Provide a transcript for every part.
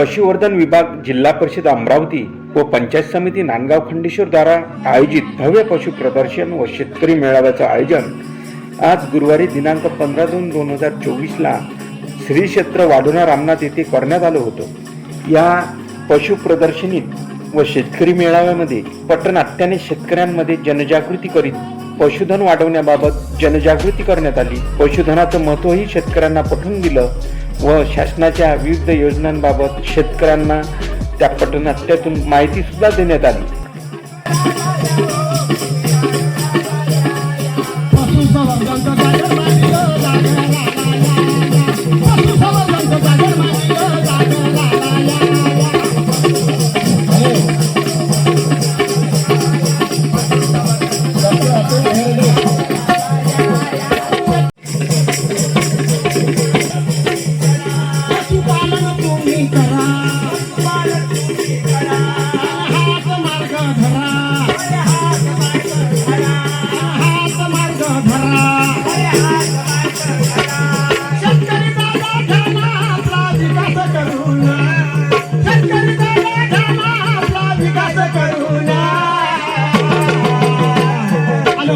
पशुवर्धन विभाग जिल्हा परिषद अमरावती व पंचायत समिती नांदगाव खंडेश्वर द्वारा आयोजित भव्य पशु प्रदर्शन व शेतकरी मेळाव्याचं आयोजन आज गुरुवारी दिनांक पंधरा जून दोन हजार चोवीसला श्री क्षेत्र वाढोणा रामनाथ येथे करण्यात आलं होतं. या पशु प्रदर्शनीत व शेतकरी मेळाव्यामध्ये पटनाट्याने शेतकऱ्यांमध्ये जनजागृती करीत पशुधन वाढवण्याबाबत जनजागृती करण्यात आली. पशुधनाचं महत्त्वही शेतकऱ्यांना पटवून दिलं. व शासनाच्या विविध योजनांबाबत शेतकऱ्यांना त्या पटनाट्यातून माहितीसुद्धा देण्यात आली.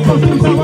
Thank you.